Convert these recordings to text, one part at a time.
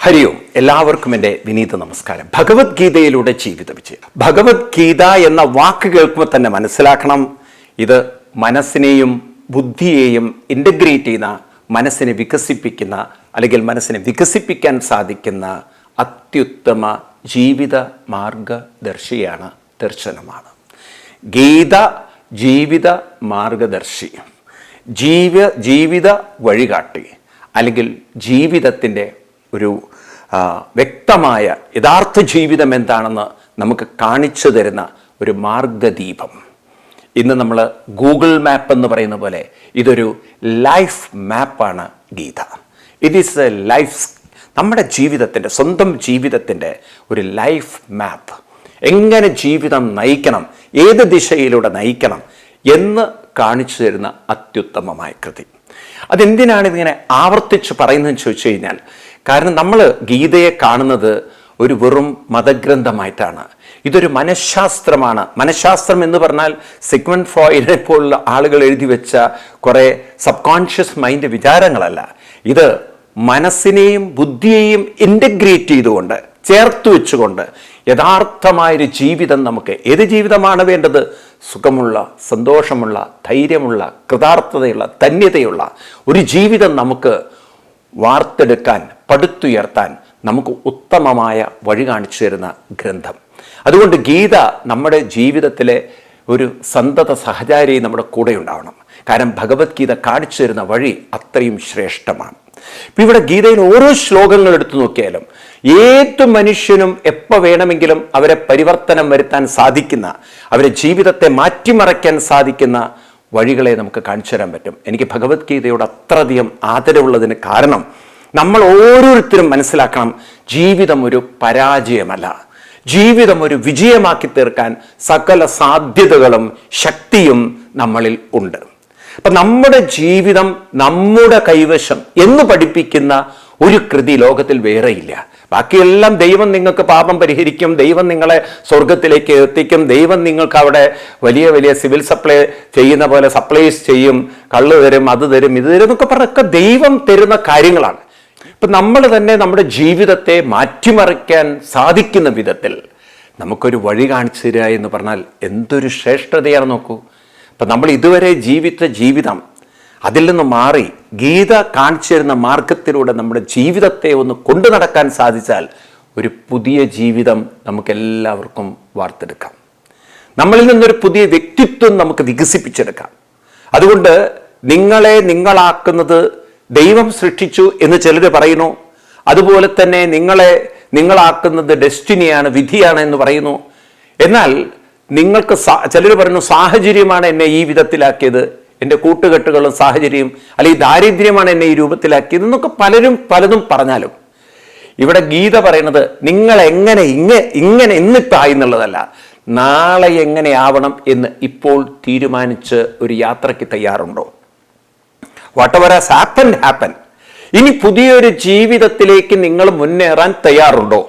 ഹരി ഓം എല്ലാവർക്കും എന്റെ വിനീത നമസ്കാരം. ഭഗവത്ഗീതയിലൂടെ ജീവിത വിജയം. ഭഗവത്ഗീത എന്ന വാക്ക് കേൾക്കുമ്പോൾ തന്നെ മനസ്സിലാക്കണം. ഇത് മനസ്സിനെയും ബുദ്ധിയെയും ഇന്റഗ്രേറ്റ് ചെയ്യുന്ന മനസ്സിനെ വികസിപ്പിക്കുന്ന അല്ലെങ്കിൽ മനസ്സിനെ വികസിപ്പിക്കാൻ സാധിക്കുന്ന അത്യുത്തമ ജീവിത മാർഗദർശിയാണ് ദർശനമാണ്. ഗീത ജീവിത മാർഗദർശി. ജീവ ജീവിത വഴികാട്ടി അല്ലെങ്കിൽ ജീവിതത്തിന്റെ ഒരു വ്യക്തമായ യഥാർത്ഥ ജീവിതം എന്താണെന്ന് നമുക്ക് കാണിച്ചു തരുന്ന ഒരു മാർഗദീപം. ഇന്ന് നമ്മൾ ഗൂഗിൾ മാപ്പ് എന്ന് പറയുന്ന പോലെ ഇതൊരു life മാപ്പാണ് Gita. It is a life നമ്മുടെ ജീവിതത്തിന്റെ സ്വന്തം ജീവിതത്തിന്റെ ഒരു ലൈഫ് മാപ്പ്. എങ്ങനെ ജീവിതം നയിക്കണം ഏത് ദിശയിലൂടെ നയിക്കണം എന്ന് കാണിച്ചു തരുന്ന അത്യുത്തമമായ കൃതി. അതെന്തിനാണ് ഇതിങ്ങനെ ആവർത്തിച്ച് പറയുന്നതെന്ന് ചോദിച്ചു കഴിഞ്ഞാൽ കാരണം നമ്മൾ ഗീതയെ കാണുന്നത് ഒരു വെറും മതഗ്രന്ഥമായിട്ടാണ്. ഇതൊരു മനഃശാസ്ത്രമാണ്. മനഃശാസ്ത്രം എന്ന് പറഞ്ഞാൽ സിഗ്മണ്ട് ഫ്രോയിഡിനെ പോലുള്ള ആളുകൾ എഴുതി വെച്ച കുറേ സബ് കോൺഷ്യസ് മൈൻഡ് വിചാരങ്ങളല്ല. ഇത് മനസ്സിനെയും ബുദ്ധിയെയും ഇന്റഗ്രേറ്റ് ചെയ്തുകൊണ്ട് ചേർത്ത് വെച്ചുകൊണ്ട് യഥാർത്ഥമായൊരു ജീവിതം നമുക്ക് ഏത് ജീവിതമാണ് വേണ്ടത്? സുഖമുള്ള സന്തോഷമുള്ള ധൈര്യമുള്ള കൃതാർത്ഥതയുള്ള ധന്യതയുള്ള ഒരു ജീവിതം നമുക്ക് വാർത്തെടുക്കാൻ പടുത്തുയർത്താൻ നമുക്ക് ഉത്തമമായ വഴി കാണിച്ചു തരുന്ന ഗ്രന്ഥം. അതുകൊണ്ട് ഗീത നമ്മുടെ ജീവിതത്തിലെ ഒരു സന്തത സഹചാരി നമ്മുടെ കൂടെ ഉണ്ടാവണം. കാരണം ഭഗവത്ഗീത കാണിച്ചു തരുന്ന വഴി അത്രയും ശ്രേഷ്ഠമാണ്. ഇപ്പം ഇവിടെ ഗീതയിൽ ഓരോ ശ്ലോകങ്ങൾ എടുത്തു നോക്കിയാലും ഏത് മനുഷ്യനും എപ്പോൾ വേണമെങ്കിലും അവരെ പരിവർത്തനം വരുത്താൻ സാധിക്കുന്ന അവരെ ജീവിതത്തെ മാറ്റിമറയ്ക്കാൻ സാധിക്കുന്ന വഴികളെ നമുക്ക് കാണിച്ചു തരാൻ പറ്റും. എനിക്ക് ഭഗവത്ഗീതയോട് അത്രയധികം ആദരവുള്ളതിന് കാരണം നമ്മൾ ഓരോരുത്തരും മനസ്സിലാക്കണം ജീവിതം ഒരു പരാജയമല്ല. ജീവിതം ഒരു വിജയമാക്കി തീർക്കാൻ സകല സാധ്യതകളും ശക്തിയും നമ്മളിൽ ഉണ്ട്. അപ്പം നമ്മുടെ ജീവിതം നമ്മുടെ കൈവശം എന്ന് പഠിപ്പിക്കുന്ന ഒരു കൃതി ലോകത്തിൽ വേറെയില്ല. ബാക്കിയെല്ലാം ദൈവം നിങ്ങൾക്ക് പാപം പരിഹരിക്കും ദൈവം നിങ്ങളെ സ്വർഗത്തിലേക്ക് എത്തിക്കും ദൈവം നിങ്ങൾക്ക് അവിടെ വലിയ വലിയ സിവിൽ സപ്ലൈ ചെയ്യുന്ന പോലെ സപ്ലൈസ് ചെയ്യും കള്ള് തരും അത് തരും ഇത് തരും എന്നൊക്കെ പറഞ്ഞൊക്കെ ദൈവം തരുന്ന കാര്യങ്ങളാണ്. ഇപ്പം നമ്മൾ തന്നെ നമ്മുടെ ജീവിതത്തെ മാറ്റിമറിക്കാൻ സാധിക്കുന്ന വിധത്തിൽ നമുക്കൊരു വഴി കാണിച്ചു തരിക എന്ന് പറഞ്ഞാൽ എന്തൊരു ശ്രേഷ്ഠതയാണ് നോക്കൂ. അപ്പം നമ്മൾ ഇതുവരെ ജീവിച്ച ജീവിതം അതിൽ നിന്ന് മാറി ഗീത കാണിച്ചു തരുന്ന മാർഗത്തിലൂടെ നമ്മുടെ ജീവിതത്തെ ഒന്ന് കൊണ്ടു നടക്കാൻ സാധിച്ചാൽ ഒരു പുതിയ ജീവിതം നമുക്കെല്ലാവർക്കും വാർത്തെടുക്കാം. നമ്മളിൽ നിന്നൊരു പുതിയ വ്യക്തിത്വം നമുക്ക് വികസിപ്പിച്ചെടുക്കാം. അതുകൊണ്ട് നിങ്ങളെ നിങ്ങളാക്കുന്നത് ദൈവം സൃഷ്ടിച്ചു എന്ന് ചിലർ പറയുന്നു. അതുപോലെ തന്നെ നിങ്ങളെ നിങ്ങളാക്കുന്നത് ഡെസ്റ്റിനിയാണ് വിധിയാണ് എന്ന് പറയുന്നു. എന്നാൽ നിങ്ങൾക്ക് ചിലർ പറയുന്നു സാഹചര്യമാണ് എന്നെ ഈ വിധത്തിലാക്കിയത്. എന്റെ കൂട്ടുകെട്ടുകളും സാഹചര്യം അല്ലെങ്കിൽ ദാരിദ്ര്യമാണ് എന്നെ ഈ രൂപത്തിലാക്കിയത് എന്നൊക്കെ പലരും പലതും പറഞ്ഞാലും ഇവിടെ ഗീത പറയുന്നത് നിങ്ങൾ എങ്ങനെ ഇങ്ങ ഇങ്ങനെ ഇന്നിപ്പായി എന്നുള്ളതല്ല നാളെ എങ്ങനെ ആവണം എന്ന് ഇപ്പോൾ തീരുമാനിച്ച് ഒരു യാത്രയ്ക്ക് തയ്യാറുണ്ടോ? Whatever has happen happen ഇനി പുതിയൊരു ജീവിതത്തിലേക്ക് നിങ്ങൾ മുന്നേറാൻ തയ്യാറുണ്ടോ?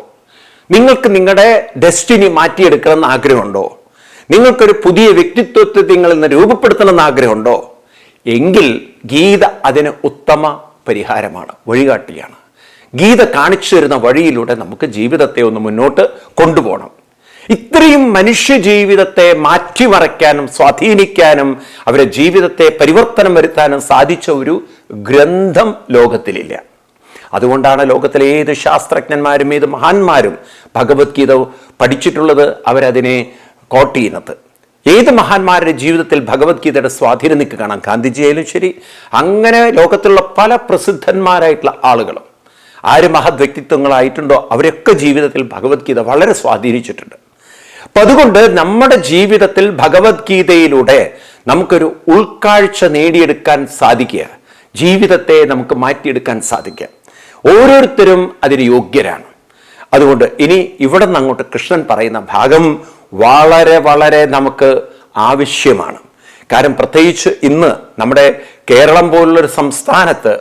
നിങ്ങൾക്ക് നിങ്ങളുടെ ഡെസ്റ്റിനി മാറ്റിയെടുക്കണമെന്ന് ആഗ്രഹമുണ്ടോ? നിങ്ങൾക്കൊരു പുതിയ വ്യക്തിത്വത്തെ നിങ്ങൾ ഇന്ന് രൂപപ്പെടുത്തണമെന്ന് ആഗ്രഹമുണ്ടോ? എങ്കിൽ ഗീത അതിന് ഉത്തമ പരിഹാരമാണ് വഴികാട്ടിയാണ്. ഗീത കാണിച്ചു തരുന്ന വഴിയിലൂടെ നമുക്ക് ജീവിതത്തെ ഒന്ന് മുന്നോട്ട് കൊണ്ടുപോകണം. ഇത്രയും മനുഷ്യ ജീവിതത്തെ മാറ്റിമറയ്ക്കാനും സ്വാധീനിക്കാനും അവരെ ജീവിതത്തെ പരിവർത്തനം വരുത്താനും സാധിച്ച ഒരു ഗ്രന്ഥം ലോകത്തിലില്ല. അതുകൊണ്ടാണ് ലോകത്തിലെ ഏത് ശാസ്ത്രജ്ഞന്മാരും ഏത് മഹാന്മാരും ഭഗവത്ഗീത പഠിച്ചിട്ടുള്ളത് അവരതിനെ കോട്ട് ചെയ്യുന്നത്. ഏത് മഹാന്മാരുടെ ജീവിതത്തിൽ ഭഗവത്ഗീതയുടെ സ്വാധീനം നിങ്ങൾക്ക് കാണാം? ഗാന്ധിജിയായാലും ശരി. അങ്ങനെ ലോകത്തിലുള്ള പല പ്രസിദ്ധന്മാരായിട്ടുള്ള ആളുകളും ആര് മഹത് വ്യക്തിത്വങ്ങളായിട്ടുണ്ടോ അവരൊക്കെ ജീവിതത്തിൽ ഭഗവത്ഗീത വളരെ സ്വാധീനിച്ചിട്ടുണ്ട്. അപ്പം അതുകൊണ്ട് നമ്മുടെ ജീവിതത്തിൽ ഭഗവത്ഗീതയിലൂടെ നമുക്കൊരു ഉൾക്കാഴ്ച നേടിയെടുക്കാൻ സാധിക്കുക. ജീവിതത്തെ നമുക്ക് മാറ്റിയെടുക്കാൻ സാധിക്കുക. ഓരോരുത്തരും അതിന് യോഗ്യരാണ്. അതുകൊണ്ട് ഇനി ഇവിടെ നിന്ന് അങ്ങോട്ട് കൃഷ്ണൻ പറയുന്ന ഭാഗം വളരെ വളരെ നമുക്ക് ആവശ്യമാണ്. കാരണം പ്രത്യേകിച്ച് ഇന്ന് നമ്മുടെ കേരളം പോലുള്ളൊരു സംസ്ഥാനത്ത്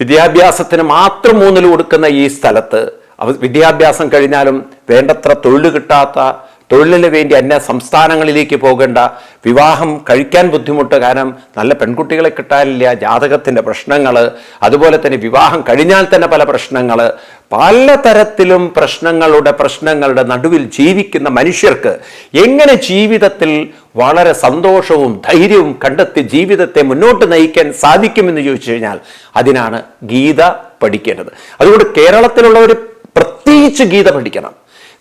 വിദ്യാഭ്യാസത്തിന് മാത്രം മൂന്നിൽ കൊടുക്കുന്ന ഈ സ്ഥലത്ത് വിദ്യാഭ്യാസം കഴിഞ്ഞാലും വേണ്ടത്ര തൊഴിൽ കിട്ടാത്ത തൊഴിലിന് വേണ്ടി അന്യ സംസ്ഥാനങ്ങളിലേക്ക് പോകേണ്ട വിവാഹം കഴിക്കാൻ ബുദ്ധിമുട്ട് കാരണം നല്ല പെൺകുട്ടികളെ കിട്ടാനില്ല ജാതകത്തിന്റെ പ്രശ്നങ്ങൾ അതുപോലെ തന്നെ വിവാഹം കഴിഞ്ഞാൽ തന്നെ പല പ്രശ്നങ്ങൾ പലതരത്തിലും പ്രശ്നങ്ങളുടെ പ്രശ്നങ്ങളുടെ നടുവിൽ ജീവിക്കുന്ന മനുഷ്യർക്ക് എങ്ങനെ ജീവിതത്തിൽ വളരെ സന്തോഷവും ധൈര്യവും കണ്ടെത്തി ജീവിതത്തെ മുന്നോട്ട് നയിക്കാൻ സാധിക്കുമെന്ന് ചോദിച്ചു കഴിഞ്ഞാൽ അതിനാണ് ഗീത പഠിക്കേണ്ടത്. അതുകൊണ്ട് കേരളത്തിലുള്ളവർ പ്രത്യേകിച്ച് ഗീത പഠിക്കണം.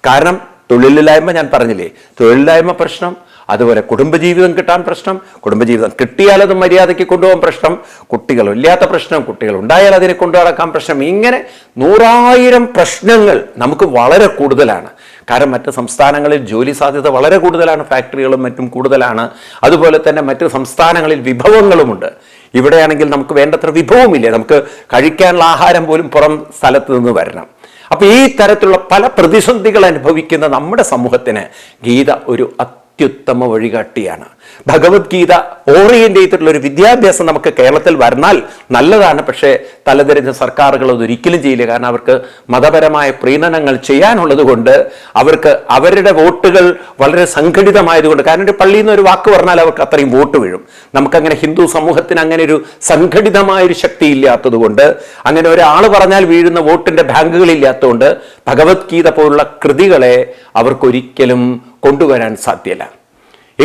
കാരണം തൊഴിലില്ലായ്മ ഞാൻ പറഞ്ഞില്ലേ? തൊഴിലില്ലായ്മ പ്രശ്നം അതുപോലെ കുടുംബജീവിതം കിട്ടാൻ പ്രശ്നം കുടുംബജീവിതം കിട്ടിയാൽ അത് മര്യാദയ്ക്ക് കൊണ്ടുപോകാൻ പ്രശ്നം കുട്ടികളില്ലാത്ത പ്രശ്നം കുട്ടികൾ ഉണ്ടായാൽ അതിനെ കൊണ്ടു നടക്കാൻ പ്രശ്നം. ഇങ്ങനെ നൂറായിരം പ്രശ്നങ്ങൾ നമുക്ക് വളരെ കൂടുതലാണ്. കാരണം മറ്റ് സംസ്ഥാനങ്ങളിൽ ജോലി സാധ്യത വളരെ കൂടുതലാണ് ഫാക്ടറികളും മറ്റും കൂടുതലാണ്. അതുപോലെ തന്നെ മറ്റ് സംസ്ഥാനങ്ങളിൽ വിഭവങ്ങളുമുണ്ട്. ഇവിടെയാണെങ്കിൽ നമുക്ക് വേണ്ടത്ര വിഭവമില്ല? നമുക്ക് കഴിക്കാനുള്ള ആഹാരം പോലും പുറം സ്ഥലത്ത് നിന്ന് വരണം. അപ്പൊ ഈ തരത്തിലുള്ള പല പ്രതിസന്ധികൾ അനുഭവിക്കുന്ന നമ്മുടെ സമൂഹത്തിന് ഗീത ഒരു അത്യുത്തമ വഴികാട്ടിയാണ്. ഭഗവത്ഗീത ഓറിയന്റ് ചെയ്തിട്ടുള്ള ഒരു വിദ്യാഭ്യാസം നമുക്ക് കേരളത്തിൽ വരണാൽ നല്ലതാണ്. പക്ഷേ തലതിരിഞ്ഞ സർക്കാരുകൾ അതൊരിക്കലും ചെയ്യില്ല. കാരണം അവർക്ക് മതപരമായ പ്രീണനങ്ങൾ ചെയ്യാനുള്ളത് കൊണ്ട് അവർക്ക് അവരുടെ വോട്ടുകൾ വളരെ സംഘടിതമായതുകൊണ്ട് കാരണം ഒരു പള്ളിയിൽ നിന്ന് ഒരു വാക്ക് പറഞ്ഞാൽ അവർക്ക് അത്രയും വോട്ട് വീഴും. നമുക്കങ്ങനെ ഹിന്ദു സമൂഹത്തിന് അങ്ങനെ ഒരു സംഘടിതമായ ഒരു ശക്തി ഇല്ലാത്തതുകൊണ്ട് അങ്ങനെ ഒരാൾ പറഞ്ഞാൽ വീഴുന്ന വോട്ടിന്റെ ബാങ്കുകളില്ലാത്തതുകൊണ്ട് ഭഗവത്ഗീത പോലുള്ള കൃതികളെ അവർക്കൊരിക്കലും കൊണ്ടുവരാൻ സാധ്യല്ല.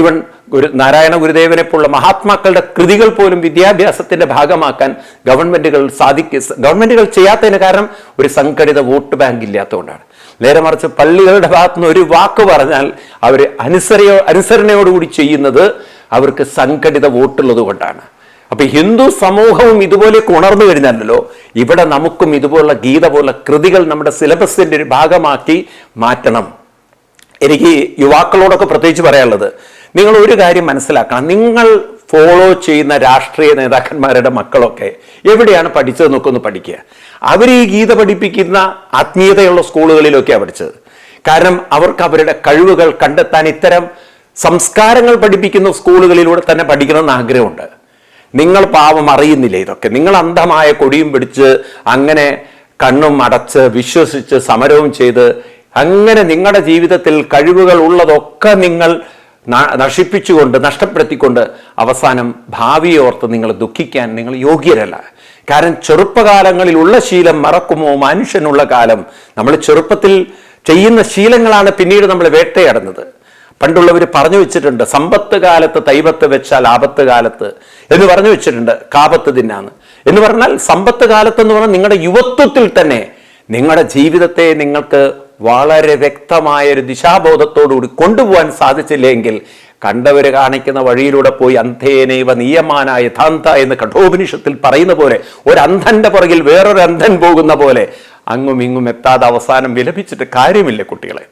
ഇവൻ ഗുരു നാരായണ ഗുരുദേവനെ പോലുള്ള മഹാത്മാക്കളുടെ കൃതികൾ പോലും വിദ്യാഭ്യാസത്തിന്റെ ഭാഗമാക്കാൻ ഗവൺമെന്റുകൾ സാധിക്ക ഗവൺമെന്റുകൾ ചെയ്യാത്തതിന് കാരണം ഒരു സംഘടിത വോട്ട് ബാങ്ക് ഇല്ലാത്തതുകൊണ്ടാണ്. നേരെ മറിച്ച് പള്ളികളുടെ ഭാഗത്തു നിന്ന് ഒരു വാക്ക് പറഞ്ഞാൽ അവർ അനുസരയോ അനുസരണയോടുകൂടി ചെയ്യുന്നത് അവർക്ക് സംഘടിത വോട്ടുള്ളത് കൊണ്ടാണ് അപ്പൊ ഹിന്ദു സമൂഹവും ഇതുപോലെ ഉണർന്നു കഴിഞ്ഞാലല്ലോ ഇവിടെ നമുക്കും ഇതുപോലുള്ള ഗീത പോലുള്ള കൃതികൾ നമ്മുടെ സിലബസിന്റെ ഒരു ഭാഗമാക്കി മാറ്റണം. എനിക്ക് യുവാക്കളോടൊക്കെ പ്രത്യേകിച്ച് പറയാനുള്ളത് നിങ്ങൾ ഒരു കാര്യം മനസ്സിലാക്കണം. നിങ്ങൾ ഫോളോ ചെയ്യുന്ന രാഷ്ട്രീയ നേതാക്കന്മാരുടെ മക്കളൊക്കെ എവിടെയാണ് പഠിച്ചത് നോക്കൊന്ന് പഠിക്കുക. അവർ ഈ ഗീത പഠിപ്പിക്കുന്ന ആത്മീയതയുള്ള സ്കൂളുകളിലൊക്കെയാണ് പഠിച്ചത്. കാരണം അവർക്ക് അവരുടെ കഴിവുകൾ കണ്ടെത്താൻ ഇത്തരം സംസ്കാരങ്ങൾ പഠിപ്പിക്കുന്ന സ്കൂളുകളിലൂടെ തന്നെ പഠിക്കണമെന്ന് ആഗ്രഹമുണ്ട്. നിങ്ങൾ പാവം അറിയുന്നില്ല ഇതൊക്കെ? നിങ്ങൾ അന്ധമായ കൊടിയും പിടിച്ച് അങ്ങനെ കണ്ണും അടച്ച് വിശ്വസിച്ച് സമരവും ചെയ്ത് അങ്ങനെ നിങ്ങളുടെ ജീവിതത്തിൽ കഴിവുകൾ ഉള്ളതൊക്കെ നിങ്ങൾ നശിപ്പിച്ചുകൊണ്ട് നഷ്ടപ്പെടുത്തിക്കൊണ്ട് അവസാനം ഭാവിയെ ഓർത്ത് നിങ്ങൾ ദുഃഖിക്കാൻ നിങ്ങൾ യോഗ്യരല്ല. കാരണം ചെറുപ്പകാലങ്ങളിലുള്ള ശീലം മറക്കുമോ? മനുഷ്യനുള്ള കാലം. നമ്മൾ ചെറുപ്പത്തിൽ ചെയ്യുന്ന ശീലങ്ങളാണ് പിന്നീട് നമ്മൾ വേട്ടയാടുന്നത്. പണ്ടുള്ളവർ പറഞ്ഞു വെച്ചിട്ടുണ്ട് സമ്പത്ത് കാലത്ത് തൈപത്ത് വെച്ചാൽ ആപത്ത് കാലത്ത് എന്ന് പറഞ്ഞു വെച്ചിട്ടുണ്ട് കാപത്ത് തിന്നാന്ന് എന്ന് പറഞ്ഞാൽ സമ്പത്ത് കാലത്ത് എന്ന് പറഞ്ഞാൽ നിങ്ങളുടെ യുവത്വത്തിൽ തന്നെ നിങ്ങളുടെ ജീവിതത്തെ നിങ്ങൾക്ക് വളരെ വ്യക്തമായ ഒരു ദിശാബോധത്തോടുകൂടി കൊണ്ടുപോകാൻ സാധിച്ചില്ലെങ്കിൽ കണ്ടവർ കാണിക്കുന്ന വഴിയിലൂടെ പോയി അന്ധേനൈവ നിയമാന യഥാന്ത എന്ന് കഠോപനിഷത്തിൽ പറയുന്ന പോലെ ഒരു അന്ധന്റെ പുറകിൽ വേറൊരു അന്ധൻ പോകുന്ന പോലെ അങ്ങും ഇങ്ങും എത്താതെ അവസാനം വിലപിച്ചിട്ട് കാര്യമില്ല കുട്ടികളെ.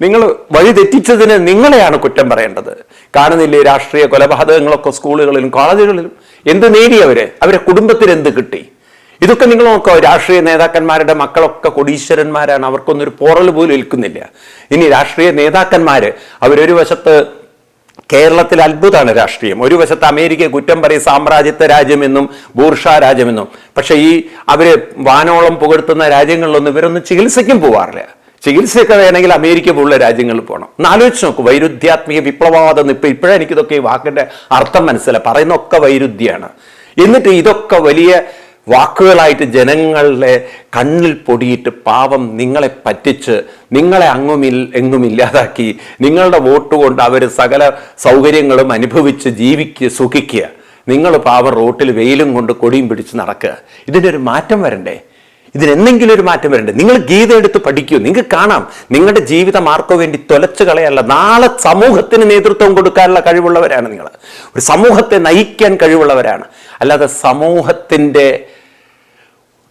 നിങ്ങൾ വഴി തെറ്റിച്ചതിന് നിങ്ങളെയാണ് കുറ്റം പറയേണ്ടത്. കാണുന്നില്ലേ രാഷ്ട്രീയ കൊലപാതകങ്ങളൊക്കെ സ്കൂളുകളിലും കോളേജുകളിലും? എന്ത് നേടി അവരെ? അവരെ കുടുംബത്തിന് എന്ത് കിട്ടി? ഇതൊക്കെ നിങ്ങൾ നോക്കുക രാഷ്ട്രീയ നേതാക്കന്മാരുടെ മക്കളൊക്കെ കൊടീശ്വരന്മാരാണ്. അവർക്കൊന്നും ഒരു പോറൽ പോലും ഏൽക്കുന്നില്ല. ഇനി രാഷ്ട്രീയ നേതാക്കന്മാർ അവരൊരു വശത്ത് കേരളത്തിൽ അത്ഭുതമാണ് രാഷ്ട്രീയം. ഒരു വശത്ത് അമേരിക്ക കുറ്റം പറയും സാമ്രാജ്യത്വ രാജ്യമെന്നും ബൂർഷ രാജ്യമെന്നും. പക്ഷേ ഈ അവർ വാനോളം പുകഴ്ത്തുന്ന രാജ്യങ്ങളിലൊന്നും ഇവരൊന്നും ചികിത്സയ്ക്കും പോവാറില്ല. ചികിത്സയൊക്കെ വേണമെങ്കിൽ അമേരിക്ക പോലുള്ള രാജ്യങ്ങളിൽ പോകണം. എന്നാലോചിച്ച് നോക്കൂ വൈരുദ്ധ്യാത്മിക വിപ്ലവവാദം ഇപ്പൊ ഇപ്പോഴെനിക്കിതൊക്കെ ഈ വാക്കിന്റെ അർത്ഥം മനസ്സിലായി. പറയുന്നൊക്കെ വൈരുദ്ധ്യമാണ് എന്നിട്ട് ഇതൊക്കെ വലിയ വാക്കുകളായിട്ട് ജനങ്ങളെ കണ്ണിൽ പൊടിയിട്ട് പാവം നിങ്ങളെ പറ്റിച്ച് നിങ്ങളെ അങ്ങുമിൽ എങ്ങും ഇല്ലാതാക്കി നിങ്ങളുടെ വോട്ട് കൊണ്ട് അവർ സകല സൗകര്യങ്ങളും അനുഭവിച്ച് ജീവിക്കുക സുഖിക്കുക. നിങ്ങൾ പാവം റോട്ടിൽ വെയിലും കൊണ്ട് കൊടിയും പിടിച്ച് നടക്കുക. ഇതിനൊരു മാറ്റം വരണ്ടേ? ഇതിനെന്തെങ്കിലും ഒരു മാറ്റം വരണ്ടേ? നിങ്ങൾ ഗീത എടുത്ത് പഠിക്കൂ. നിങ്ങൾക്ക് കാണാം. നിങ്ങളുടെ ജീവിതം ആർക്കോ വേണ്ടി തൊലച്ചു കളയല്ല നാളെ സമൂഹത്തിന് നേതൃത്വം കൊടുക്കാനുള്ള കഴിവുള്ളവരാണ് നിങ്ങൾ. ഒരു സമൂഹത്തെ നയിക്കാൻ കഴിവുള്ളവരാണ്. അല്ലാതെ സമൂഹത്തിന്റെ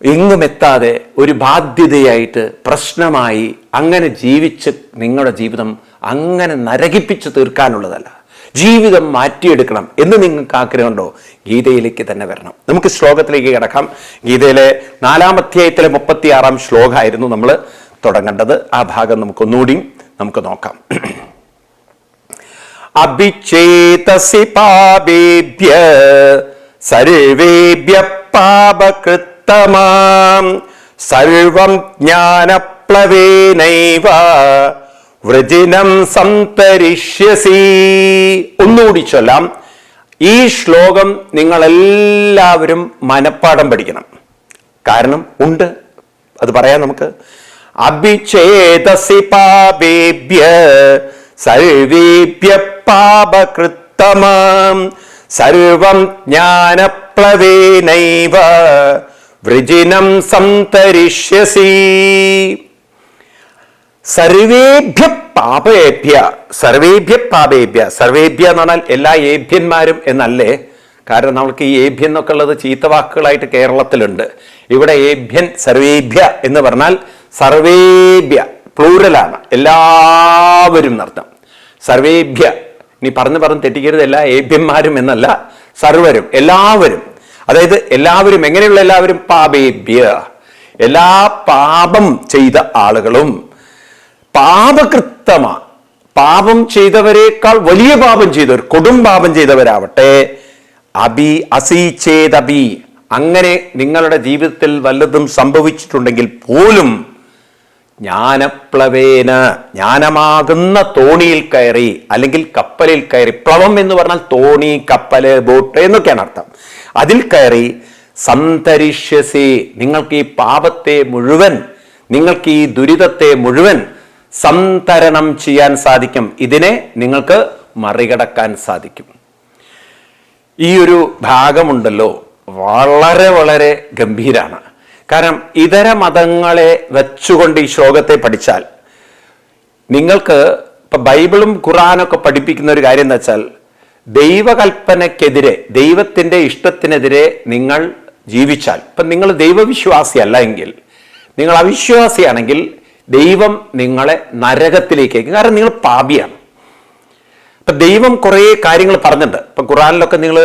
എങ്ങും എത്താതെ ഒരു ബാധ്യതയായിട്ട് പ്രശ്നമായി അങ്ങനെ ജീവിച്ച് നിങ്ങളുടെ ജീവിതം അങ്ങനെ നരകിപ്പിച്ച് തീർക്കാനുള്ളതല്ല. ജീവിതം മാറ്റിയെടുക്കണം എന്ന് നിങ്ങൾക്ക് ആഗ്രഹമുണ്ടോ? ഗീതയിലേക്ക് തന്നെ വരണം. നമുക്ക് ശ്ലോകത്തിലേക്ക് കിടക്കാം. ഗീതയിലെ നാലാം അധ്യായത്തിലെ മുപ്പത്തി ആറാം ശ്ലോകമായിരുന്നു നമ്മൾ തുടങ്ങേണ്ടത്. ആ ഭാഗം നമുക്കൊന്നുകൂടിയും നമുക്ക് നോക്കാം. അഭിചേതസി പാപേഭ്യ സർവേഭ്യ പാപകൃത്തമാം സർവം ജ്ഞാനപ്ലവേനൈവ. വൃജിനം സന്തരിഷ്യസി ഒന്നുകൂടി ചൊല്ലാം. ഈ ശ്ലോകം നിങ്ങളെല്ലാവരും മനഃപ്പാടം പഠിക്കണം. കാരണം ഉണ്ട്. അത് പറയാം നമുക്ക്. അഭിഛേദസി പാപേഭ്യ സർവേഭ്യ പാപകൃത്തമാം. സർവം ജ്ഞാനപ്ലവേനൈവ. വൃജിനം സന്തരിഷ്യസി. സർവേഭ്യ പാപേഭ്യ സർവേഭ്യ പാപേഭ്യ. സർവേഭ്യ എന്ന് പറഞ്ഞാൽ എല്ലാ ഏഭ്യന്മാരും എന്നല്ലേ? കാരണം നമ്മൾക്ക് ഈ ഏഭ്യൻ എന്നൊക്കെ ഉള്ളത് ചീത്ത വാക്കുകളായിട്ട് കേരളത്തിലുണ്ട്. ഇവിടെ ഏഭ്യൻ സർവേഭ്യ എന്ന് പറഞ്ഞാൽ സർവേഭ്യ പ്ലൂരലാണ് എല്ലാവരും എന്നർത്ഥം സർവേഭ്യ. ഇനി പറഞ്ഞു പറഞ്ഞ് തെറ്റിക്കരുത്. എല്ലാ ഏഭ്യന്മാരും എന്നല്ല സർവരും എല്ലാവരും. അതായത് എല്ലാവരും എങ്ങനെയുള്ള എല്ലാവരും? പാപേബ്യ എല്ലാ പാപം ചെയ്ത ആളുകളും പാപകൃത്തമ. പാപം ചെയ്തവരെക്കാൾ വലിയ പാപം ചെയ്തവർ കൊടും പാപം ചെയ്തവരാവട്ടെ. അബി അസീചേതബി അങ്ങനെ നിങ്ങളുടെ ജീവിതത്തിൽ വല്ലതും സംഭവിച്ചിട്ടുണ്ടെങ്കിൽ പോലും ജ്ഞാനപ്ലവേന ജ്ഞാനമാകുന്ന തോണിയിൽ കയറി അല്ലെങ്കിൽ കപ്പലിൽ കയറി പ്ലവം എന്ന് പറഞ്ഞാൽ തോണി കപ്പൽ ബോട്ട് എന്നൊക്കെയാണ് അർത്ഥം. അതിൽ കയറി സന്തരിഷ്യസി നിങ്ങൾക്ക് ഈ പാപത്തെ മുഴുവൻ നിങ്ങൾക്ക് ഈ ദുരിതത്തെ മുഴുവൻ സംതരണം ചെയ്യാൻ സാധിക്കും. ഇതിനെ നിങ്ങൾക്ക് മറികടക്കാൻ സാധിക്കും. ഈ ഒരു ഭാഗമുണ്ടല്ലോ വളരെ വളരെ ഗംഭീരാണ്. കാരണം ഇതര മതങ്ങളെ വെച്ചുകൊണ്ട് ഈ ശ്ലോകത്തെ പഠിച്ചാൽ നിങ്ങൾക്ക് ഇപ്പൊ ബൈബിളും ഖുറാനൊക്കെ പഠിപ്പിക്കുന്ന ഒരു കാര്യം എന്ന് വെച്ചാൽ ദൈവകൽപ്പനക്കെതിരെ ദൈവത്തിന്റെ ഇഷ്ടത്തിനെതിരെ നിങ്ങൾ ജീവിച്ചാൽ ഇപ്പൊ നിങ്ങൾ ദൈവവിശ്വാസിയല്ല എങ്കിൽ നിങ്ങൾ അവിശ്വാസിയാണെങ്കിൽ ദൈവം നിങ്ങളെ നരകത്തിലേക്ക് അയക്കും കാരണം നിങ്ങൾ പാപിയാണ്. ഇപ്പൊ ദൈവം കുറേ കാര്യങ്ങൾ പറഞ്ഞിട്ടുണ്ട്. ഇപ്പൊ ഖുറാനിലൊക്കെ നിങ്ങൾ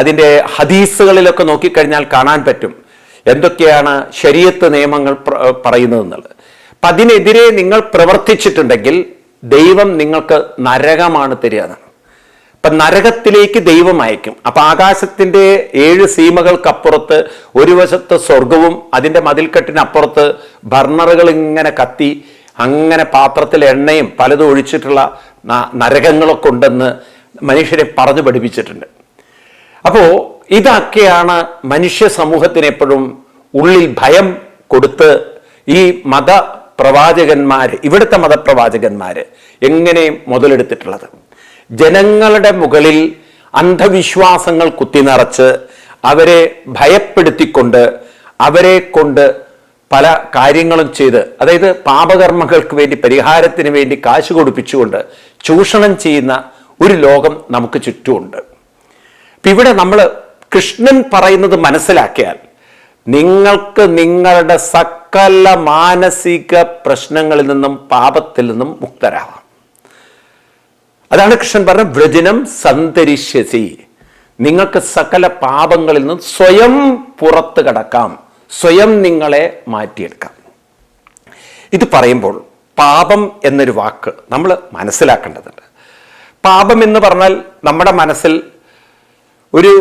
അതിന്റെ ഹദീസുകളിലൊക്കെ നോക്കിക്കഴിഞ്ഞാൽ കാണാൻ പറ്റും. എന്തൊക്കെയാണ് ശരീരത്ത് നിയമങ്ങൾ പറയുന്നതെന്നുള്ളത് പറയുന്നത് എന്നുള്ളത് അതിനെതിരെ നിങ്ങൾ പ്രവർത്തിച്ചിട്ടുണ്ടെങ്കിൽ ദൈവം നിങ്ങൾക്ക് നരകമാണ് തരിക എന്നാണ്. അപ്പം നരകത്തിലേക്ക് ദൈവം അയക്കും. അപ്പം ആകാശത്തിന്റെ ഏഴ് സീമകൾക്കപ്പുറത്ത് ഒരു വശത്ത് സ്വർഗവും അതിന്റെ മതിൽക്കെട്ടിനപ്പുറത്ത് ബർണറുകൾ ഇങ്ങനെ കത്തി അങ്ങനെ പാത്രത്തിൽ എണ്ണയും പലതും ഒഴിച്ചിട്ടുള്ള നരകങ്ങളൊക്കെ ഉണ്ടെന്ന് മനുഷ്യരെ പറഞ്ഞു പഠിപ്പിച്ചിട്ടുണ്ട്. അപ്പോ ഇതൊക്കെയാണ് മനുഷ്യ സമൂഹത്തിന് എപ്പോഴും ഉള്ളിൽ ഭയം കൊടുത്ത് ഈ മത പ്രവാചകന്മാർ ഇവിടുത്തെ മതപ്രവാചകന്മാർ എങ്ങനെ മുതലെടുത്തിട്ടുള്ളത്? ജനങ്ങളുടെ മുകളിൽ അന്ധവിശ്വാസങ്ങൾ കുത്തിനിറച്ച് അവരെ ഭയപ്പെടുത്തിക്കൊണ്ട് അവരെ കൊണ്ട് പല കാര്യങ്ങളും ചെയ്ത് അതായത് പാപകർമ്മങ്ങൾക്ക് വേണ്ടി പരിഹാരത്തിന് വേണ്ടി കാശ് കൊടുപ്പിച്ചുകൊണ്ട് ചൂഷണം ചെയ്യുന്ന ഒരു ലോകം നമുക്ക് ചുറ്റുമുണ്ട്. ഇപ്പൊ ഇവിടെ നമ്മൾ കൃഷ്ണൻ പറയുന്നത് മനസ്സിലാക്കിയാൽ നിങ്ങൾക്ക് നിങ്ങളുടെ സകല മാനസിക പ്രശ്നങ്ങളിൽ നിന്നും പാപത്തിൽ നിന്നും മുക്തരാവാം. അതാണ് കൃഷ്ണൻ പറഞ്ഞ വ്രജനം സന്തരിഷ്യസി. നിങ്ങൾക്ക് സകല പാപങ്ങളിൽ നിന്നും സ്വയം പുറത്തു കടക്കാം. സ്വയം നിങ്ങളെ മാറ്റിയെടുക്കാം. ഇത് പറയുമ്പോൾ പാപം എന്നൊരു വാക്ക് നമ്മൾ മനസ്സിലാക്കേണ്ടതുണ്ട്. പാപം എന്ന് പറഞ്ഞാൽ നമ്മുടെ മനസ്സിൽ ഒരു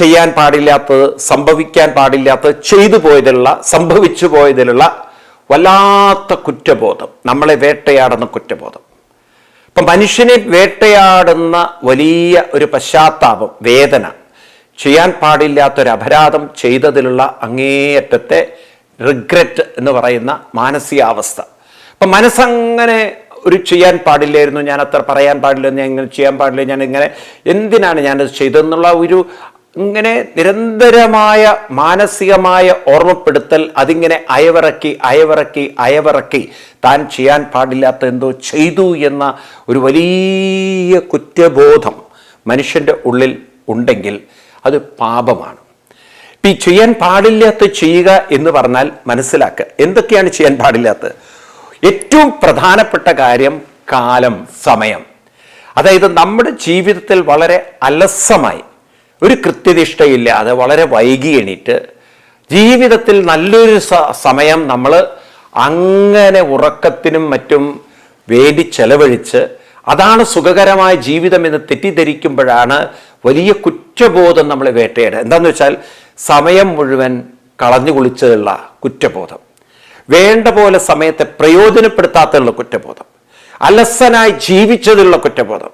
ചെയ്യാൻ പാടില്ലാത്തത് സംഭവിക്കാൻ പാടില്ലാത്തത് ചെയ്തു പോയതിലുള്ള സംഭവിച്ചു പോയതിലുള്ള വല്ലാത്ത കുറ്റബോധം നമ്മളെ വേട്ടയാടുന്ന കുറ്റബോധം. ഇപ്പം മനുഷ്യനെ വേട്ടയാടുന്ന വലിയ ഒരു പശ്ചാത്താപം വേദന ചെയ്യാൻ പാടില്ലാത്ത ഒരു അപരാധം ചെയ്തതിലുള്ള അങ്ങേയറ്റത്തെ റിഗ്രറ്റ് എന്ന് പറയുന്ന മാനസികാവസ്ഥ. അപ്പം മനസ്സങ്ങനെ ഒരു ചെയ്യാൻ പാടില്ലായിരുന്നു ഞാൻ അത്ര പറയാൻ പാടില്ല ഞാൻ ഇങ്ങനെ ചെയ്യാൻ പാടില്ല ഞാൻ ഇങ്ങനെ. എന്തിനാണ് ഞാനത് ചെയ്തതെന്നുള്ള ഒരു ഇങ്ങനെ നിരന്തരമായ മാനസികമായ ഓർമ്മപ്പെടുത്തൽ അതിങ്ങനെ അയവിറക്കി അയവിറക്കി അയവിറക്കി താൻ ചെയ്യാൻ പാടില്ലാത്ത എന്തോ ചെയ്തു എന്ന ഒരു വലിയ കുറ്റബോധം മനുഷ്യന്റെ ഉള്ളിൽ ഉണ്ടെങ്കിൽ അത് പാപമാണ്. ഈ ചെയ്യാൻ പാടില്ലാത്ത ചെയ്യുക എന്ന് പറഞ്ഞാൽ മനസ്സിലാക്കുക എന്തൊക്കെയാണ് ചെയ്യാൻ പാടില്ലാത്തത്? ഏറ്റവും പ്രധാനപ്പെട്ട കാര്യം കാലം സമയം. അതായത് നമ്മുടെ ജീവിതത്തിൽ വളരെ അലസമായി ഒരു കൃത്യനിഷ്ഠയില്ലാതെ വളരെ വൈകി എണീറ്റ് ജീവിതത്തിൽ നല്ലൊരു സമയം നമ്മൾ അങ്ങനെ ഉറക്കത്തിനും മറ്റും വേണ്ടി ചെലവഴിച്ച് അതാണ് സുഖകരമായ ജീവിതം എന്ന് തെറ്റിദ്ധരിക്കുമ്പോഴാണ് വലിയ കുറ്റബോധം നമ്മളെ വേട്ടയുടെ എന്താണെന്ന് വെച്ചാൽ സമയം മുഴുവൻ കളഞ്ഞു കുളിച്ചതുള്ള കുറ്റബോധം. വേണ്ട പോലെ സമയത്തെ പ്രയോജനപ്പെടുത്താത്തുള്ള കുറ്റബോധം അലസനായി ജീവിച്ചതിലുള്ള കുറ്റബോധം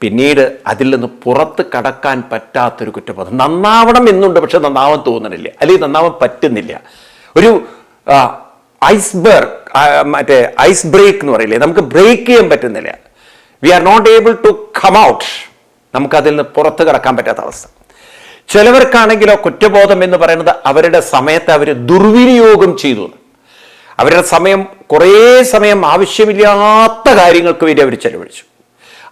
പിന്നീട് അതിൽ നിന്ന് പുറത്ത് കടക്കാൻ പറ്റാത്തൊരു കുറ്റബോധം. നന്നാവണം എന്നുണ്ട് പക്ഷെ നന്നാവാൻ തോന്നണില്ല അല്ലെങ്കിൽ നന്നാവാൻ പറ്റുന്നില്ല. ഒരു ഐസ്ബർഗ് മറ്റേ ഐസ് ബ്രേക്ക് എന്ന് പറയില്ലേ? നമുക്ക് ബ്രേക്ക് ചെയ്യാൻ പറ്റുന്നില്ല. We are not able to come out. നമുക്കതിൽ നിന്ന് പുറത്ത് കടക്കാൻ പറ്റാത്ത അവസ്ഥ. ചിലവർക്കാണെങ്കിലോ കുറ്റബോധം എന്ന് പറയുന്നത് അവരുടെ സമയത്ത് അവർ ദുർവിനിയോഗം ചെയ്തു. അവരുടെ സമയം കുറേ സമയം ആവശ്യമില്ലാത്ത കാര്യങ്ങൾക്ക് വേണ്ടി അവർ ചെലവഴിച്ചു.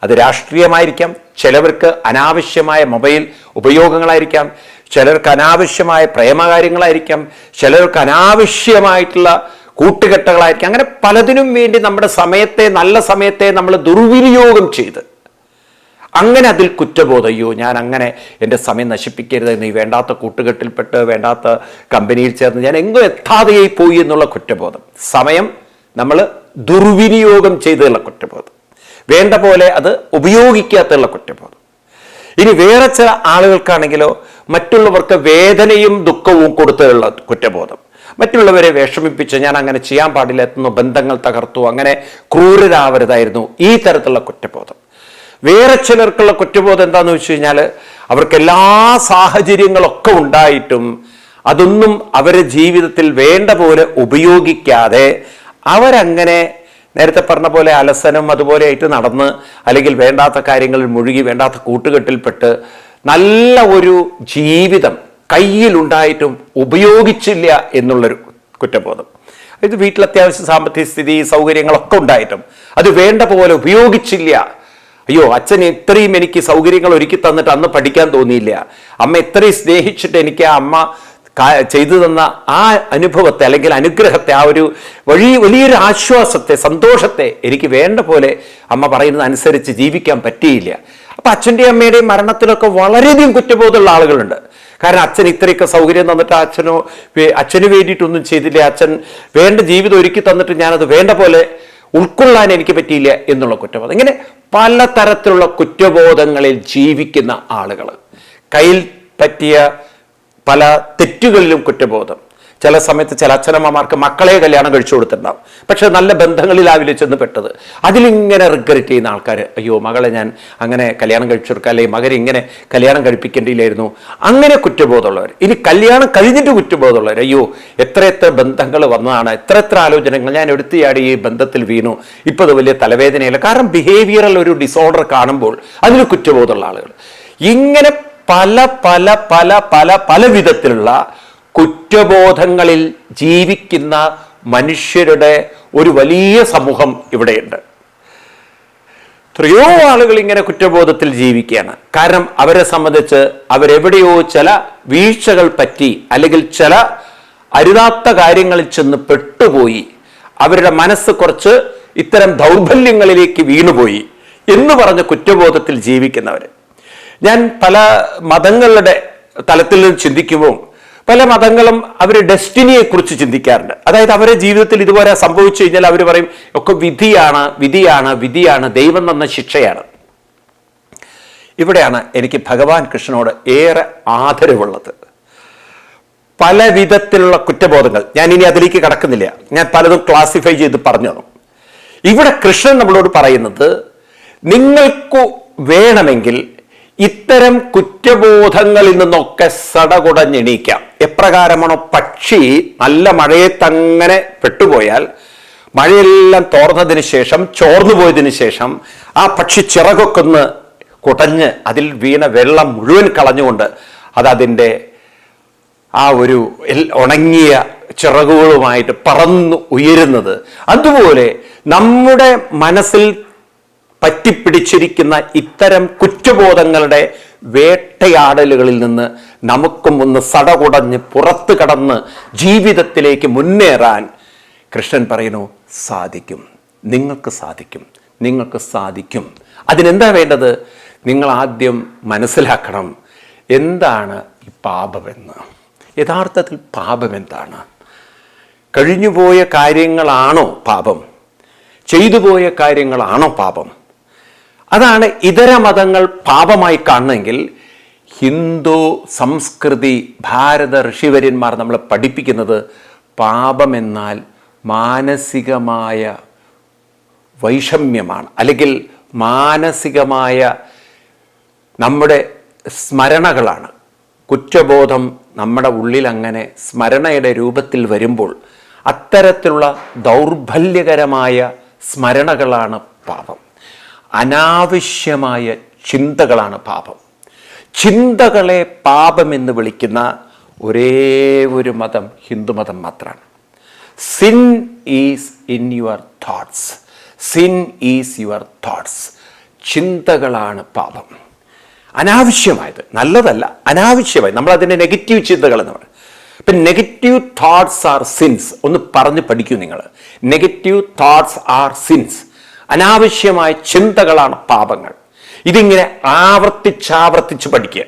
അത് രാഷ്ട്രീയമായിരിക്കാം ചിലവർക്ക് അനാവശ്യമായ മൊബൈൽ ഉപയോഗങ്ങളായിരിക്കാം ചിലർക്ക് അനാവശ്യമായ പ്രേമകാര്യങ്ങളായിരിക്കാം ചിലർക്ക് അനാവശ്യമായിട്ടുള്ള കൂട്ടുകെട്ടുകളായിരിക്കാം. അങ്ങനെ പലതിനും വേണ്ടി നമ്മുടെ സമയത്തെ നല്ല സമയത്തെ നമ്മൾ ദുർവിനിയോഗം ചെയ്ത് അങ്ങനെ അതിൽ കുറ്റബോധം അയ്യോ ഞാൻ അങ്ങനെ എന്റെ സമയം നശിപ്പിക്കരുത് നീ വേണ്ടാത്ത കൂട്ടുകെട്ടിൽപ്പെട്ട് വേണ്ടാത്ത കമ്പനിയിൽ ചേർന്ന് ഞാൻ എങ്ങോ എത്താതെയായി പോയി എന്നുള്ള കുറ്റബോധം. സമയം നമ്മൾ ദുർവിനിയോഗം ചെയ്തുള്ള കുറ്റബോധം. വേണ്ട പോലെ അത് ഉപയോഗിക്കാത്തുള്ള കുറ്റബോധം. ഇനി വേറെ ചില ആളുകൾക്കാണെങ്കിലോ മറ്റുള്ളവർക്ക് വേദനയും ദുഃഖവും കൊടുത്തുള്ള കുറ്റബോധം. മറ്റുള്ളവരെ വിഷമിപ്പിച്ച് ഞാൻ അങ്ങനെ ചെയ്യാൻ പാടില്ല എത്തുന്നു ബന്ധങ്ങൾ തകർത്തു അങ്ങനെ ക്രൂരരാവരുതായിരുന്നു ഈ തരത്തിലുള്ള കുറ്റബോധം. വേറെ ചിലർക്കുള്ള കുറ്റബോധം എന്താണെന്ന് വെച്ച് കഴിഞ്ഞാൽ അവർക്ക് എല്ലാ സാഹചര്യങ്ങളൊക്കെ ഉണ്ടായിട്ടും അതൊന്നും അവരെ ജീവിതത്തിൽ വേണ്ട പോലെ ഉപയോഗിക്കാതെ അവരങ്ങനെ നേരത്തെ പറഞ്ഞ പോലെ അലസനം അതുപോലെ ആയിട്ട് നടന്ന് അല്ലെങ്കിൽ വേണ്ടാത്ത കാര്യങ്ങളിൽ മുഴുകി വേണ്ടാത്ത കൂട്ടുകെട്ടിൽപ്പെട്ട് നല്ല ഒരു ജീവിതം കയ്യിലുണ്ടായിട്ടും ഉപയോഗിച്ചില്ല എന്നുള്ളൊരു കുറ്റബോധം. ഇത് വീട്ടിൽ അത്യാവശ്യം സാമ്പത്തിക സ്ഥിതി സൗകര്യങ്ങളൊക്കെ ഉണ്ടായിട്ടും അത് വേണ്ട പോലെ ഉപയോഗിച്ചില്ല അയ്യോ അച്ഛൻ ഇത്രയും എനിക്ക് സൗകര്യങ്ങൾ ഒരുക്കി തന്നിട്ട് അന്ന് പഠിക്കാൻ തോന്നിയില്ല. അമ്മ ഇത്രയും സ്നേഹിച്ചിട്ട് എനിക്ക് ആ അമ്മ ചെയ്തു തന്ന ആ അനുഭവത്തെ അല്ലെങ്കിൽ അനുഗ്രഹത്തെ ആ ഒരു വഴി വലിയൊരു ആശ്വാസത്തെ സന്തോഷത്തെ എനിക്ക് വേണ്ട പോലെ അമ്മ പറയുന്നത് അനുസരിച്ച് ജീവിക്കാൻ പറ്റിയില്ല. അപ്പൊ അച്ഛന്റെയും അമ്മയുടെയും മരണത്തിലൊക്കെ വളരെയധികം കുറ്റബോധമുള്ള ആളുകളുണ്ട്. കാരണം അച്ഛൻ ഇത്രയൊക്കെ സൗകര്യം തന്നിട്ട് അച്ഛനോ അച്ഛന് വേണ്ടിയിട്ടൊന്നും ചെയ്തില്ല. അച്ഛൻ വേണ്ട ജീവിതം ഒരുക്കി തന്നിട്ട് ഞാനത് വേണ്ട പോലെ ഉൾക്കൊള്ളാൻ എനിക്ക് പറ്റിയില്ല എന്നുള്ള കുറ്റബോധം. ഇങ്ങനെ പലതരത്തിലുള്ള കുറ്റബോധങ്ങളിൽ ജീവിക്കുന്ന ആളുകൾ കയ്യിൽ പറ്റിയ പല തെറ്റുകളിലും കുറ്റബോധം. ചില സമയത്ത് ചില അച്ഛനമ്മമാർക്ക് മക്കളെ കല്യാണം കഴിച്ചു കൊടുത്തിട്ടുണ്ടാവും. പക്ഷെ നല്ല ബന്ധങ്ങളിലാവില്ല ചെന്ന് പെട്ടത്. അതിലിങ്ങനെ റിഗ്രറ്റ് ചെയ്യുന്ന ആൾക്കാർ അയ്യോ മകളെ ഞാൻ അങ്ങനെ കല്യാണം കഴിച്ചു കൊടുക്കുക അല്ലെങ്കിൽ മകരെ ഇങ്ങനെ കല്യാണം കഴിപ്പിക്കേണ്ടിയില്ലായിരുന്നു. അങ്ങനെ കുറ്റബോധമുള്ളവർ ഇനി കല്യാണം കഴിഞ്ഞിട്ട് കുറ്റബോധമുള്ളവർ അയ്യോ എത്ര എത്ര ബന്ധങ്ങൾ വന്നതാണ് എത്ര എത്ര ആലോചനകൾ ഞാൻ എടുത്തിയാടി ഈ ബന്ധത്തിൽ വീണു. ഇപ്പോൾ അത് വലിയ തലവേദനയില്ല. കാരണം ബിഹേവിയറൽ ഒരു ഡിസോർഡർ കാണുമ്പോൾ അതിന് കുറ്റബോധമുള്ള ആളുകൾ ഇങ്ങനെ പല പല പല പല പല വിധത്തിലുള്ള കുറ്റബോധങ്ങളിൽ ജീവിക്കുന്ന മനുഷ്യരുടെ ഒരു വലിയ സമൂഹം ഇവിടെയുണ്ട്. എത്രയോ ആളുകൾ ഇങ്ങനെ കുറ്റബോധത്തിൽ ജീവിക്കുകയാണ്. കാരണം അവരെ സംബന്ധിച്ച് അവരെവിടെയോ ചില വീഴ്ചകൾ പറ്റി അല്ലെങ്കിൽ ചില അരുതാത്ത കാര്യങ്ങളിൽ ചെന്ന് പെട്ടുപോയി. അവരുടെ മനസ്സ് കുറച്ച് ഇത്തരം ദൗർബല്യങ്ങളിലേക്ക് വീണുപോയി എന്ന് പറഞ്ഞ കുറ്റബോധത്തിൽ ജീവിക്കുന്നവർ ഞാൻ പല മതങ്ങളുടെ തലത്തിൽ നിന്ന് ചിന്തിക്കുമ്പോൾ പല മതങ്ങളും അവർ ഡെസ്റ്റിനിയെ കുറിച്ച് ചിന്തിക്കാറുണ്ട്. അതായത് അവരുടെ ജീവിതത്തിൽ ഇതുപോലെ സംഭവിച്ചു കഴിഞ്ഞാൽ അവർ പറയും ഒക്കെ വിധിയാണ് വിധിയാണ് വിധിയാണ് ദൈവം തന്ന ശിക്ഷയാണ്. ഇവിടെയാണ് എനിക്ക് ഭഗവാൻ കൃഷ്ണനോട് ഏറെ ആദരവുള്ളത്. പല വിധത്തിലുള്ള കുറ്റബോധങ്ങൾ. ഞാൻ ഇനി അതിലേക്ക് കടക്കുന്നില്ല. ഞാൻ പലതും ക്ലാസിഫൈ ചെയ്ത് പറഞ്ഞു ഇവിടെ കൃഷ്ണൻ നമ്മളോട് പറയുന്നത് നിങ്ങൾക്ക് വേണമെങ്കിൽ ഇത്തരം കുറ്റബോധങ്ങളിൽ നിന്നൊക്കെ സടകുടഞ്ഞെണീക്കാം. എപ്രകാരമാണോ പക്ഷി നല്ല മഴയത്തങ്ങനെ പെട്ടുപോയാൽ മഴയെല്ലാം തോർന്നതിന് ശേഷം ചോർന്നു പോയതിന് ശേഷം ആ പക്ഷി ചിറകൊക്കെ ഒന്ന് കുടഞ്ഞ് അതിൽ വീണ വെള്ളം മുഴുവൻ കളഞ്ഞുകൊണ്ട് അതതിന്റെ ആ ഒരു ഉണങ്ങിയ ചിറകുകളുമായിട്ട് പറന്നു ഉയരുന്നത്. അതുപോലെ നമ്മുടെ മനസ്സിൽ പറ്റിപ്പിടിച്ചിരിക്കുന്ന ഇത്തരം കുറ്റബോധങ്ങളുടെ വേട്ടയാടലുകളിൽ നിന്ന് നമുക്കും ഒന്ന് സടകുടഞ്ഞ് പുറത്തു കടന്ന് ജീവിതത്തിലേക്ക് മുന്നേറാൻ കൃഷ്ണൻ പറയുന്നു സാധിക്കും. നിങ്ങൾക്ക് സാധിക്കും. നിങ്ങൾക്ക് സാധിക്കും. അതിനെന്താ വേണ്ടത്? നിങ്ങൾ ആദ്യം മനസ്സിലാക്കണം എന്താണ് ഈ പാപമെന്ന്. യഥാർത്ഥത്തിൽ പാപം എന്താണ് കഴിഞ്ഞുപോയ കാര്യങ്ങളാണോ പാപം? ചെയ്തു പോയ കാര്യങ്ങളാണോ പാപം? അതാണ് ഇതര മതങ്ങൾ പാപമായി കാണുന്നെങ്കിൽ ഹിന്ദു സംസ്കൃതി ഭാരത ഋഷിവര്യന്മാർ നമ്മളെ പഠിപ്പിക്കുന്നത് പാപമെന്നാൽ മാനസികമായ വൈഷമ്യമാണ്. അല്ലെങ്കിൽ മാനസികമായ നമ്മുടെ സ്മരണകളാണ്. കുറ്റബോധം നമ്മുടെ ഉള്ളിൽ അങ്ങനെ സ്മരണയുടെ രൂപത്തിൽ വരുമ്പോൾ അത്തരത്തിലുള്ള ദൗർബല്യകരമായ സ്മരണകളാണ് പാപം. അനാവശ്യമായ ചിന്തകളാണ് പാപം. ചിന്തകളെ പാപമെന്ന് വിളിക്കുന്ന ഒരേ ഒരു മതം ഹിന്ദുമതം മാത്രമാണ് sin is in your thoughts sin is your thoughts ചിന്തകളാണ് പാപം. അനാവശ്യമായത് നല്ലതല്ല അനാവശ്യമായി. നമ്മൾ അതിന്റെ നെഗറ്റീവ് ചിന്തകൾ എന്ന് പറയും. ഇപ്പം നെഗറ്റീവ് തോട്ട്സ് ആർ സിൻസ് ഒന്ന് പറഞ്ഞ് പഠിക്കൂ നിങ്ങൾ. നെഗറ്റീവ് തോട്ട്സ് ആർ സിൻസ് അനാവശ്യമായ ചിന്തകളാണ് പാപങ്ങൾ. ഇതിങ്ങനെ ആവർത്തിച്ചാവർത്തിച്ച് പഠിക്കുക.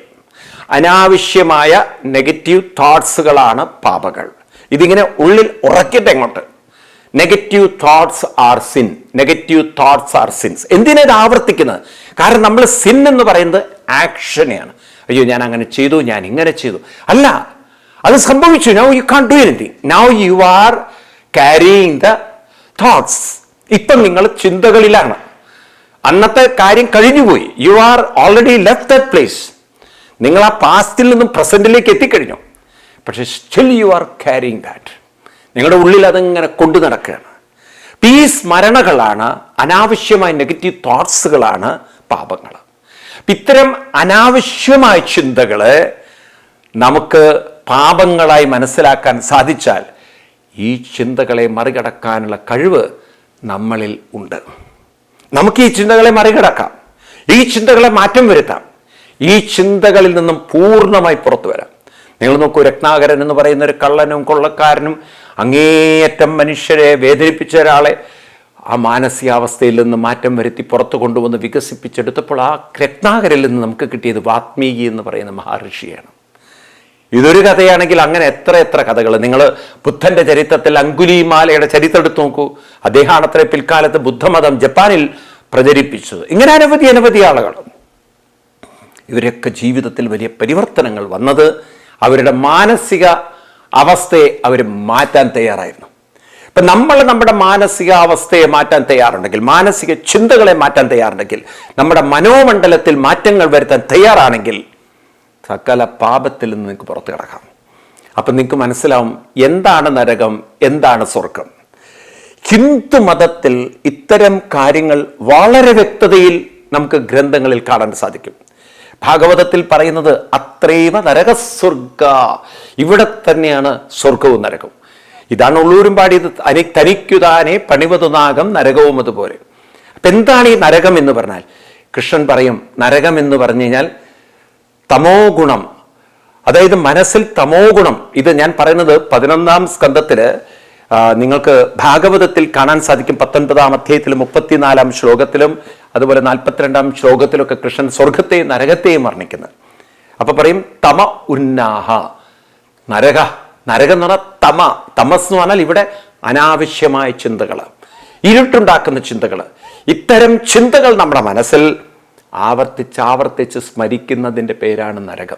അനാവശ്യമായ നെഗറ്റീവ് തോട്ട്സുകളാണ് പാപങ്ങൾ. ഇതിങ്ങനെ ഉള്ളിൽ ഉറക്കിട്ട് എങ്ങോട്ട്? Negative thoughts are sin negative thoughts are sins എന്തിനാ ഇത് ആവർത്തിക്കുന്നത്? കാരണം നമ്മൾ സിൻ എന്ന് പറയുന്നത് ആക്ഷനെയാണ് അയ്യോ ഞാൻ അങ്ങനെ ചെയ്തു ഞാൻ ഇങ്ങനെ ചെയ്തു. അല്ല അത് സംഭവിച്ചു. Now you can't do anything now you are carrying the thoughts ഇപ്പം നിങ്ങൾ ചിന്തകളിലാണ്. അന്നത്തെ കാര്യം കഴിഞ്ഞുപോയി. You are already left that place നിങ്ങൾ ആ പാസ്റ്റിൽ നിന്നും പ്രസന്റിലേക്ക് എത്തിക്കഴിഞ്ഞു. പക്ഷെ still you are carrying that നിങ്ങളുടെ ഉള്ളിൽ അതിങ്ങനെ കൊണ്ടു നടക്കുകയാണ്. ഈ സ്മരണകളാണ് അനാവശ്യമായ നെഗറ്റീവ് തോട്ട്സുകളാണ് പാപങ്ങൾ. ഇത്തരം അനാവശ്യമായ ചിന്തകൾ നമുക്ക് പാപങ്ങളായി മനസ്സിലാക്കാൻ സാധിച്ചാൽ ഈ ചിന്തകളെ മറികടക്കാനുള്ള കഴിവ് നമ്മളിൽ ഉണ്ട്. നമുക്ക് ഈ ചിന്തകളെ മറികടക്കാം. ഈ ചിന്തകളെ മാറ്റം വരുത്താം. ഈ ചിന്തകളിൽ നിന്നും പൂർണമായി പുറത്തു വരാം. നിങ്ങൾ നോക്കൂ രത്നാകരൻ എന്ന് പറയുന്ന ഒരു കള്ളനും കൊള്ളക്കാരനും അങ്ങേയറ്റം മനുഷ്യരെ വേദനിപ്പിച്ച ഒരാളെ ആ മാനസികാവസ്ഥയിൽ നിന്ന് മാറ്റം വരുത്തി പുറത്തു കൊണ്ടുവന്ന് വികസിപ്പിച്ചെടുത്തപ്പോൾ ആ രത്നാകരിൽ നിന്ന് നമുക്ക് കിട്ടിയത് വാത്മീകി എന്ന് പറയുന്ന മഹർഷിയാണ്. ഇതൊരു കഥയാണെങ്കിൽ അങ്ങനെ എത്ര എത്ര കഥകൾ നിങ്ങൾ ബുദ്ധന്റെ ചരിത്രത്തിൽ അങ്കുലിമാലയുടെ ചരിത്രം എടുത്തു നോക്കൂ. അദ്ദേഹമാണ് അത്ര പിൽക്കാലത്ത് ബുദ്ധമതം ജപ്പാനിൽ പ്രചരിപ്പിച്ചത്. ഇങ്ങനെ അനവധി അനവധി ആളുകൾ ഇവരൊക്കെ ജീവിതത്തിൽ വലിയ പരിവർത്തനങ്ങൾ വന്നത് അവരുടെ മാനസിക അവസ്ഥയെ അവർ മാറ്റാൻ തയ്യാറായിരുന്നു. ഇപ്പം നമ്മൾ നമ്മുടെ മാനസിക അവസ്ഥയെ മാറ്റാൻ തയ്യാറുണ്ടെങ്കിൽ മാനസിക ചിന്തകളെ മാറ്റാൻ തയ്യാറുണ്ടെങ്കിൽ നമ്മുടെ മനോമണ്ഡലത്തിൽ മാറ്റങ്ങൾ വരുത്താൻ തയ്യാറാണെങ്കിൽ സകല പാപത്തിൽ നിന്ന് നിങ്ങൾക്ക് പുറത്തു കിടക്കാം. അപ്പം നിങ്ങൾക്ക് മനസ്സിലാവും എന്താണ് നരകം എന്താണ് സ്വർഗം. ഹിന്ദു മതത്തിൽ ഇത്തരം കാര്യങ്ങൾ വളരെ വ്യക്തതയിൽ നമുക്ക് ഗ്രന്ഥങ്ങളിൽ കാണാൻ സാധിക്കും. ഭാഗവതത്തിൽ പറയുന്നത് അത്രേവ നരകസ്വർഗ ഇവിടെ തന്നെയാണ് സ്വർഗവും നരകവും. ഇതാണ് ഉള്ളൂരും പാടിയത് അനി തനിക്കുതാനെ പണിവതുനാകം നരകവും അതുപോലെ. അപ്പം എന്താണ് ഈ നരകം എന്ന് പറഞ്ഞാൽ? കൃഷ്ണൻ പറയും നരകം എന്ന് പറഞ്ഞു കഴിഞ്ഞാൽ തമോ ഗുണം അതായത് മനസ്സിൽ തമോ ഗുണം ഇത് ഞാൻ പറയുന്നത് പതിനൊന്നാം സ്കന്ധത്തിൽ നിങ്ങൾക്ക് ഭാഗവതത്തിൽ കാണാൻ സാധിക്കും പത്തൊൻപതാം അധ്യായത്തിലും മുപ്പത്തിനാലാം ശ്ലോകത്തിലും അതുപോലെ നാൽപ്പത്തിരണ്ടാം ശ്ലോകത്തിലൊക്കെ കൃഷ്ണൻ സ്വർഗത്തെയും നരകത്തെയും വർണിക്കുന്നത് അപ്പൊ പറയും തമ ഉന്നാഹ. നരക. നരകം എന്ന് പറഞ്ഞാൽ തമ. തമസ് എന്ന് പറഞ്ഞാൽ ഇവിടെ അനാവശ്യമായ ചിന്തകൾ ഇരുട്ടുണ്ടാക്കുന്ന ചിന്തകൾ ഇത്തരം ചിന്തകൾ നമ്മുടെ മനസ്സിൽ ആവർത്തിച്ച് ആവർത്തിച്ച് സ്മരിക്കുന്നതിന്റെ പേരാണ് നരകം.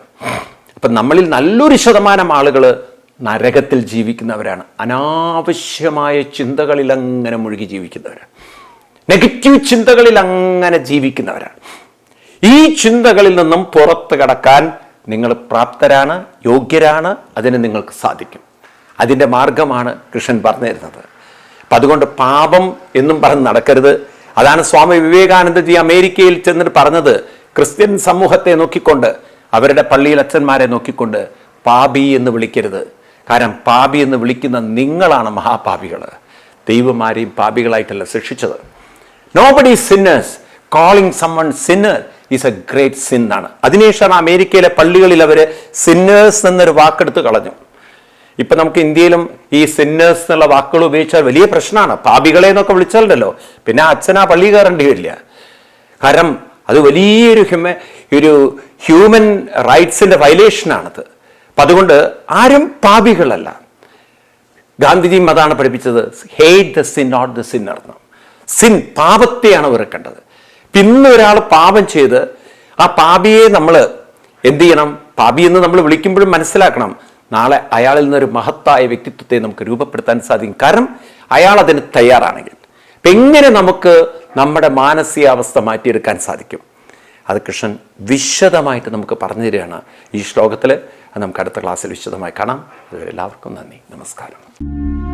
അപ്പം നമ്മളിൽ നല്ലൊരു ശതമാനം ആളുകൾ നരകത്തിൽ ജീവിക്കുന്നവരാണ്. അനാവശ്യമായ ചിന്തകളിൽ അങ്ങനെ മുഴുകി ജീവിക്കുന്നവരാണ്. നെഗറ്റീവ് ചിന്തകളിൽ അങ്ങനെ ജീവിക്കുന്നവരാണ്. ഈ ചിന്തകളിൽ നിന്നും പുറത്ത് കടക്കാൻ നിങ്ങൾ പ്രാപ്തരാണ് യോഗ്യരാണ് അതിന് നിങ്ങൾക്ക് സാധിക്കും. അതിന്റെ മാർഗമാണ് കൃഷ്ണൻ പറഞ്ഞു തരുന്നത് അപ്പം അതുകൊണ്ട് പാപം എന്നും പറഞ്ഞ് നടക്കരുത്. അതാണ് സ്വാമി വിവേകാനന്ദജി അമേരിക്കയിൽ ചെന്നിട്ട് പറഞ്ഞത്. ക്രിസ്ത്യൻ സമൂഹത്തെ നോക്കിക്കൊണ്ട് അവരുടെ പള്ളിയിൽ അച്ഛന്മാരെ നോക്കിക്കൊണ്ട് പാപി എന്ന് വിളിക്കരുത്. കാരണം പാപി എന്ന് വിളിക്കുന്ന നിങ്ങളാണ് മഹാപാപികൾ. ദൈവമാരെയും പാപികളായിട്ടല്ല ശിക്ഷിച്ചത്. Nobody sinners calling summon sinner is a great sin ആണ്. അതിനുശേഷമാണ് അമേരിക്കയിലെ പള്ളികളിൽ അവർ സിന്നേഴ്സ് എന്നൊരു വാക്കെടുത്ത് കളഞ്ഞു. ഇപ്പൊ നമുക്ക് ഇന്ത്യയിലും ഈ സിന്നേഴ്സ് എന്നുള്ള വാക്കുകൾ ഉപയോഗിച്ചാൽ വലിയ പ്രശ്നമാണ്. പാപികളെ എന്നൊക്കെ വിളിച്ചാലുണ്ടല്ലോ. പിന്നെ അച്ഛനാ പള്ളി കയറേണ്ടി വരില്ല. കാരണം അത് വലിയൊരു ഹ്യൂമ ഒരു ഹ്യൂമൻ റൈറ്റ്സിന്റെ വയലേഷനാണത് അപ്പൊ അതുകൊണ്ട് ആരും പാപികളല്ല. ഗാന്ധിജി അതാണ് പഠിപ്പിച്ചത്. Hate the sin not the sin എന്ന് സിൻ പാപത്തെയാണ് വെറുക്കേണ്ടത് പിന്നെ ഒരാൾ പാപം ചെയ്ത് ആ പാപിയെ നമ്മൾ എന്ത് ചെയ്യണം? പാപി എന്ന് നമ്മൾ വിളിക്കുമ്പോഴും മനസ്സിലാക്കണം. നാളെ അയാളിൽ നിന്നൊരു മഹത്തായ വ്യക്തിത്വത്തെ നമുക്ക് രൂപപ്പെടുത്താൻ സാധിക്കും. കാരണം അയാൾ അതിന് തയ്യാറാണെങ്കിൽ. അപ്പം എങ്ങനെ നമുക്ക് നമ്മുടെ മാനസികാവസ്ഥ മാറ്റിയെടുക്കാൻ സാധിക്കും? അത് കൃഷ്ണൻ വിശദമായിട്ട് നമുക്ക് പറഞ്ഞു തരികയാണ്. ഈ ശ്ലോകത്തിൽ നമുക്ക് അടുത്ത ക്ലാസ്സിൽ വിശദമായി കാണാം. അതുവരെ എല്ലാവർക്കും നന്ദി. നമസ്കാരം.